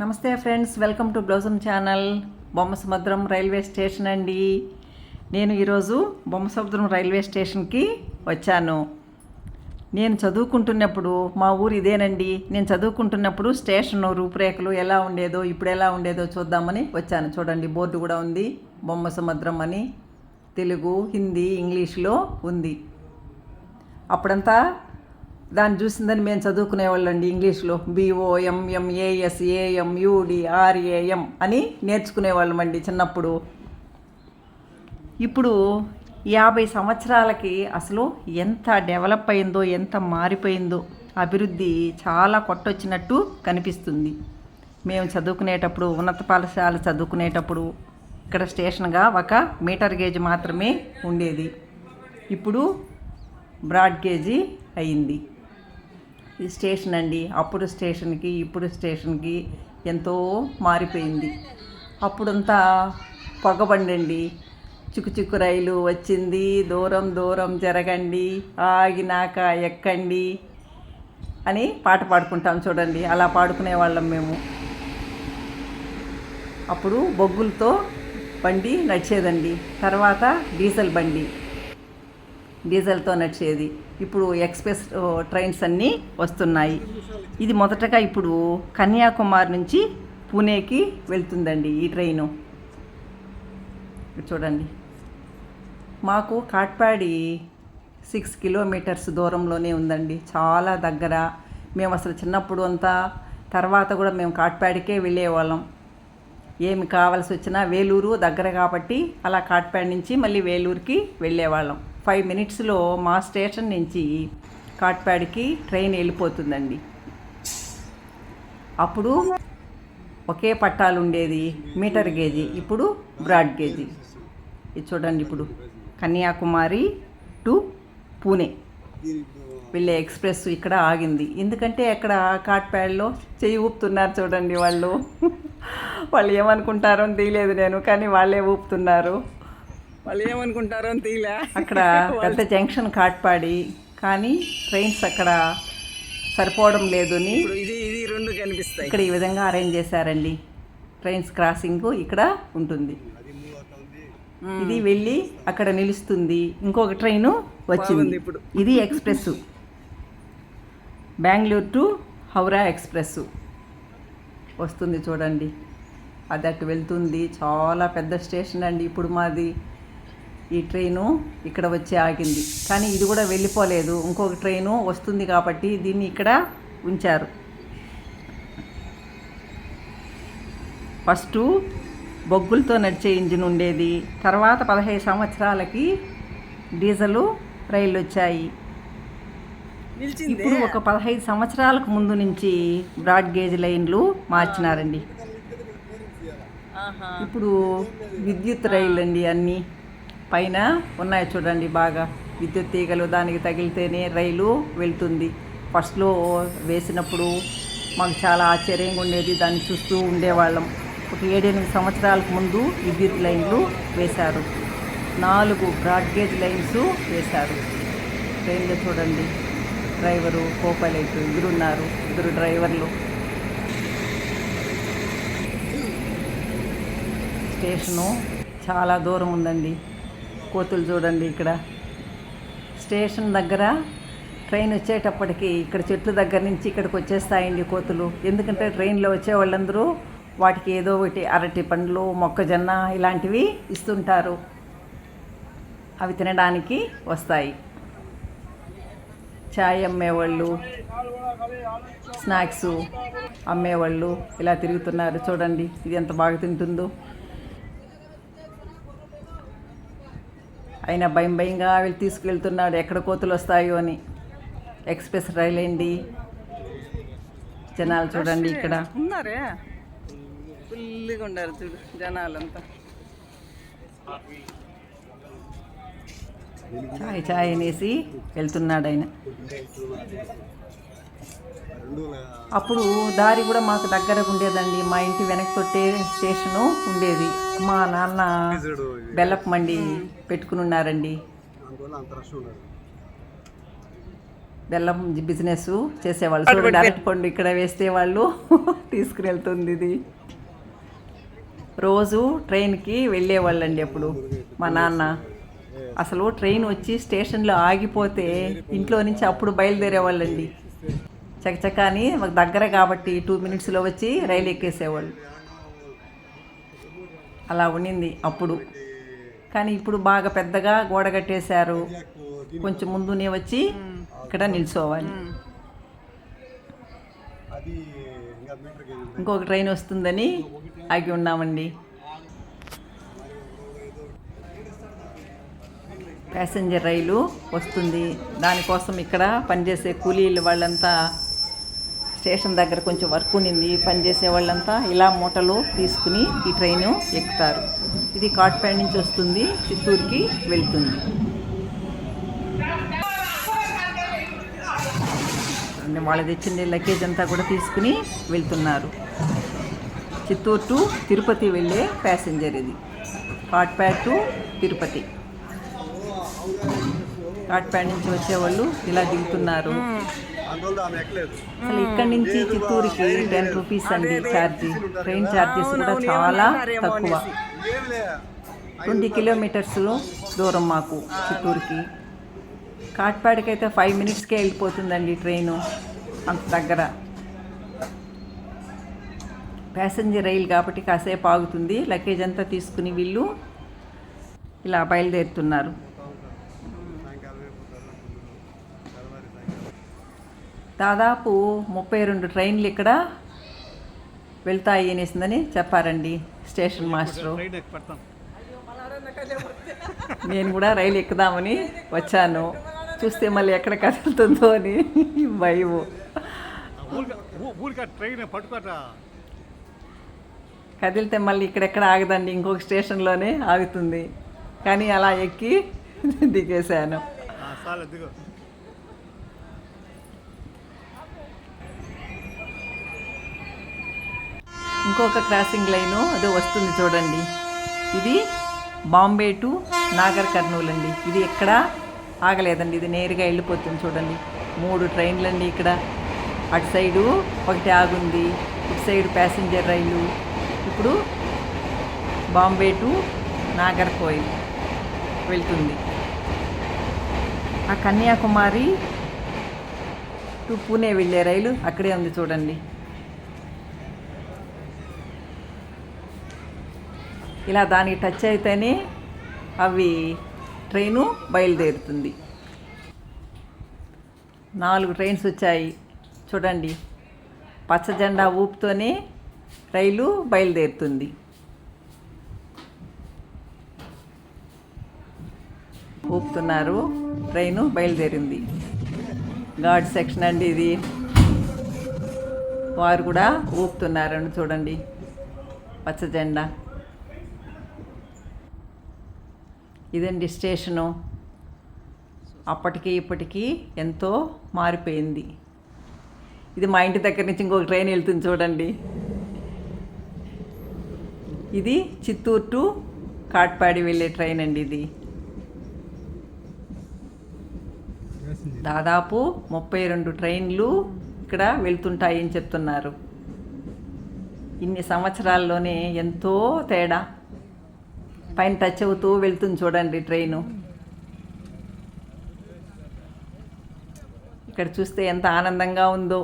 నమస్తే friends welcome to Blossom channel. Bommasamudram railway station అండి. నేను ఈరోజు బొమ్మ సముద్రం రైల్వే స్టేషన్కి వచ్చాను. నేను చదువుకుంటున్నప్పుడు మా ఊరు ఇదేనండి. నేను చదువుకుంటున్నప్పుడు స్టేషన్ రూపురేఖలు ఎలా ఉండేదో ఇప్పుడు ఎలా ఉండేదో చూద్దామని వచ్చాను. చూడండి బోర్డు కూడా ఉంది. బొమ్మ సముద్రం అని తెలుగు హిందీ ఇంగ్లీష్లో ఉంది. అప్పుడంతా దాన్ని చూసిందని మేము చదువుకునేవాళ్ళండి ఇంగ్లీష్లో. B O M M A S A M U D R A M అని నేర్చుకునేవాళ్ళమండి చిన్నప్పుడు. ఇప్పుడు యాభై సంవత్సరాలకి అసలు ఎంత డెవలప్ అయిందో ఎంత మారిపోయిందో అభివృద్ధి చాలా కొట్టొచ్చినట్టు కనిపిస్తుంది. మేము చదువుకునేటప్పుడు ఉన్నత పాఠశాల చదువుకునేటప్పుడు ఇక్కడ స్టేషన్గా ఒక మీటర్ గేజ్ మాత్రమే ఉండేది. ఇప్పుడు బ్రాడ్ గేజీ అయింది. ఈ స్టేషన్ అండి అప్పుడు స్టేషన్కి ఇప్పుడు స్టేషన్కి ఎంతో మారిపోయింది. అప్పుడంతా పొగబండండి. చిక్కు చిక్కు రైలు వచ్చింది. దూరం దూరం జరగండి. ఆగినాక ఎక్కండి అని పాట పాడుకుంటాం చూడండి. అలా పాడుకునే వాళ్ళం మేము. అప్పుడు బొగ్గులతో బండి నడిచేదండి. తర్వాత డీజిల్ బండి. డీజిల్తో నడిచేది. ఇప్పుడు ఎక్స్ప్రెస్ ట్రైన్స్ అన్నీ వస్తున్నాయి. ఇది మొదటగా ఇప్పుడు కన్యాకుమారి నుంచి పూణేకి వెళ్తుందండి ఈ ట్రైను. చూడండి. మాకు కాట్పాడి సిక్స్ కిలోమీటర్స్ దూరంలోనే ఉందండి. చాలా దగ్గర. మేము అసలు చిన్నప్పుడు అంతా తర్వాత కూడా మేము కాట్పాడికే వెళ్ళేవాళ్ళం. ఏమి కావాల్సి వచ్చినా వేలూరు దగ్గర కాబట్టి అలా కాట్పాడి నుంచి మళ్ళీ వేలూరుకి వెళ్ళేవాళ్ళం. ఫైవ్ మినిట్స్లో మా స్టేషన్ నుంచి కాట్పాడికి ట్రైన్ వెళ్ళిపోతుందండి. అప్పుడు ఒకే పట్టాలు ఉండేది మీటర్ గేజీ ఇప్పుడు బ్రాడ్ గేజీ. ఇది చూడండి ఇప్పుడు. కన్యాకుమారి టు పూణే. వెళ్ళే ఎక్స్ప్రెస్ ఇక్కడ ఆగింది. ఎందుకంటే అక్కడ కాట్పాడ్లో చెయ్యి ఊపుతున్నారు చూడండి వాళ్ళు. వాళ్ళు ఏమనుకుంటారో అని తీయలేదు నేను కానీ వాళ్ళే ఊపుతున్నారు. వాళ్ళు ఏమనుకుంటారో అని తీలే. అక్కడ పెద్ద జంక్షన్ కాట్పాడి కానీ ట్రైన్స్ అక్కడ సరిపోవడం లేదు అని ఇది ఇది రెండు కనిపిస్తాయి. ఇక్కడ ఈ విధంగా అరేంజ్ చేశారండి. ట్రైన్స్ క్రాసింగ్ ఇక్కడ ఉంటుంది. ఇది వెళ్ళి అక్కడ నిలుస్తుంది. ఇంకొక ట్రైను వచ్చింది. ఇప్పుడు. ఇది express. Bengaluru to Howrah express వస్తుంది చూడండి. అది అటు వెళ్తుంది. చాలా పెద్ద స్టేషన్ అండి ఇప్పుడు మాది. ఈ ట్రైను ఇక్కడ వచ్చి ఆగింది. కానీ ఇది కూడా వెళ్ళిపోలేదు. ఇంకొక ట్రైను వస్తుంది కాబట్టి దీన్ని ఇక్కడ ఉంచారు. ఫస్ట్ బొగ్గులతో నడిచే ఇంజిన్ ఉండేది. తర్వాత పదహైదు సంవత్సరాలకి డీజిల్ రైళ్ళు వచ్చాయి. ఇప్పుడు ఒక పదహైదు సంవత్సరాలకు ముందు నుంచి బ్రాడ్ గేజ్ లైన్లు మార్చినారండి. ఇప్పుడు విద్యుత్ రైళ్ళు అండి అన్నీ. పైన ఉన్నాయి చూడండి బాగా. విద్యుత్ తీగలు దానికి తగిలితేనే రైలు వెళ్తుంది. ఫస్ట్లో వేసినప్పుడు మాకు చాలా ఆశ్చర్యంగా ఉండేది. దాన్ని చూస్తూ ఉండేవాళ్ళం. ఒక ఏడెనిమిది సంవత్సరాలకు ముందు విద్యుత్ లైన్లు వేశారు. నాలుగు బ్రాడ్గేజ్ లైన్స్ వేశారు. ట్రైన్లో చూడండి. డ్రైవరు కోపైలైట్ ఇద్దరు ఉన్నారు ఇద్దరు డ్రైవర్లు. స్టేషను చాలా దూరం ఉందండి. కోతులు చూడండి ఇక్కడ. స్టేషన్ దగ్గర ట్రైన్ వచ్చేటప్పటికి ఇక్కడ చెట్లు దగ్గర నుంచి ఇక్కడికి వచ్చేస్తాయండి కోతులు. ఎందుకంటే ట్రైన్లో వచ్చే వాళ్ళందరూ వాటికి ఏదో ఒకటి అరటి పండ్లు మొక్కజొన్న ఇలాంటివి ఇస్తుంటారు. అవి తినడానికి వస్తాయి. చాయ్ అమ్మేవాళ్ళు స్నాక్స్ అమ్మేవాళ్ళు ఇలా తిరుగుతున్నారు. చూడండి ఇది ఎంత బాగా తింటుందో. ఆయన భయం భయంగా వెళ్ళి తీసుకెళ్తున్నాడు ఎక్కడ కోతులు వస్తాయో అని. ఎక్స్ప్రెస్ రైలు అండి జనాలు చూడండి ఇక్కడ. ఉన్నారే? ఫుల్గా ఉండారు చూడు జనాలంతా. చాయ్ చాయ్ అనేసి వెళ్తున్నాడు ఆయన. అప్పుడు దారి కూడా మాకు దగ్గర ఉండేదండి. మా ఇంటి వెనక తొట్టే స్టేషను ఉండేది. మా నాన్న బెల్లపు మండి పెట్టుకుని ఉన్నారండి. బెల్లం బిజినెస్ చేసేవాళ్ళు. చూడండి అరటి పండు ఇక్కడ వేస్తే వాళ్ళు తీసుకుని వెళ్తుంది ఇది. రోజు ట్రైన్కి వెళ్ళేవాళ్ళండి అప్పుడు మా నాన్న. అసలు ట్రైన్ వచ్చి స్టేషన్లో ఆగిపోతే ఇంట్లో నుంచి అప్పుడు బయలుదేరేవాళ్ళండి. చకచక అని మాకు దగ్గర కాబట్టి టూ మినిట్స్లో వచ్చి రైలు ఎక్కేసేవాళ్ళు. అలా ఉండింది అప్పుడు. కానీ ఇప్పుడు బాగా పెద్దగా గోడ కట్టేశారు. కొంచెం ముందునే వచ్చి ఇక్కడ నిల్చోవాలి. ఇంకొక ట్రైన్ వస్తుందని ఆగి ఉన్నామండి. ప్యాసింజర్ రైలు వస్తుంది. దానికోసం ఇక్కడ పనిచేసే కూలీలు వాళ్ళంతా స్టేషన్ దగ్గర కొంచెం వర్క్ ఉండింది. పనిచేసే వాళ్ళంతా ఇలా మూటలు తీసుకుని ఈ ట్రైను ఎక్కుతారు. ఇది కాట్పేట నుంచి వస్తుంది. చిత్తూరుకి వెళ్తుంది. అంటే వాళ్ళు తెచ్చిన లగేజ్ అంతా కూడా తీసుకుని వెళ్తున్నారు. చిత్తూరు టు తిరుపతి వెళ్ళే ప్యాసింజర్ ఇది. కాట్పేట టు తిరుపతి. కాట్పేట నుంచి వచ్చేవాళ్ళు ఇలా దిగుతున్నారు. అసలు ఇక్కడి నుంచి చిత్తూరుకి టెన్ రూపీస్ అండి ఛార్జీ. ట్రైన్ ఛార్జెస్ కూడా చాలా తక్కువ. ట్వంటీ కిలోమీటర్స్ దూరం మాకు చిత్తూరుకి. కాట్పాడికి అయితే ఫైవ్ మినిట్స్కే వెళ్ళిపోతుందండి ట్రైను అంత దగ్గర. ప్యాసింజర్ రైలు కాబట్టి కాసేపు ఆగుతుంది లగేజ్ అంతా తీసుకుని వీళ్ళు ఇలా బయలుదేరుతున్నారు. దాదాపు ముప్పై రెండు ట్రైన్లు ఇక్కడ వెళ్తాయి అనేసిందని చెప్పారండి స్టేషన్ మాస్టరు. నేను కూడా రైలు ఎక్కుదామని వచ్చాను. చూస్తే మళ్ళీ ఎక్కడ కదులుతుందో అని భయము. కదిలితే మళ్ళీ ఇక్కడెక్కడ ఆగదండి ఇంకొక స్టేషన్లోనే ఆగుతుంది. కానీ అలా ఎక్కి దిగేశాను చాలా దిగు ఇంకొక క్రాసింగ్ లైను అదో వస్తుంది చూడండి. ఇది బాంబే టు నాగర్ కర్నూలు అండి. ఇది ఎక్కడ? ఆగలేదండి. ఇది నేరుగా వెళ్ళిపోతుంది చూడండి. మూడు ట్రైన్లండి ఇక్కడ. అటు సైడు ఒకటి ఆగుంది. ఇటు సైడ్ ప్యాసింజర్ రైలు. ఇప్పుడు బాంబే టు నాగర్కోయిల్ వెళ్తుంది. ఆ కన్యాకుమారి టు పూణే వెళ్ళే రైలు అక్కడే ఉంది చూడండి. ఇలా దానికి టచ్ అయితేనే అవి ట్రైను బయలుదేరుతుంది. నాలుగు ట్రైన్స్ వచ్చాయి. చూడండి. పచ్చ జెండా ఊపుతోనే రైలు బయలుదేరుతుంది. ఊపుతున్నారు. ట్రైను బయలుదేరింది. గాడ్ సెక్షన్ అండి ఇది. వారు కూడా ఊపుతున్నారని చూడండి. పచ్చ జెండా ఇదండి స్టేషను. అప్పటికి ఇప్పటికీ ఎంతో మారిపోయింది. ఇది మా ఇంటి దగ్గర నుంచి ఇంకొక ట్రైన్ వెళ్తుంది చూడండి. ఇది చిత్తూరు టు కాట్పాడి వెళ్ళే ట్రైన్ అండి ఇది. దాదాపు ముప్పై రెండు ట్రైన్లు ఇక్కడ వెళ్తుంటాయని చెప్తున్నారు. ఇన్ని సంవత్సరాల్లోనే ఎంతో తేడా. పైన టచ్ అవుతూ వెళ్తుంది చూడండి ట్రైను ఇక్కడ చూస్తే ఎంత ఆనందంగా ఉందో.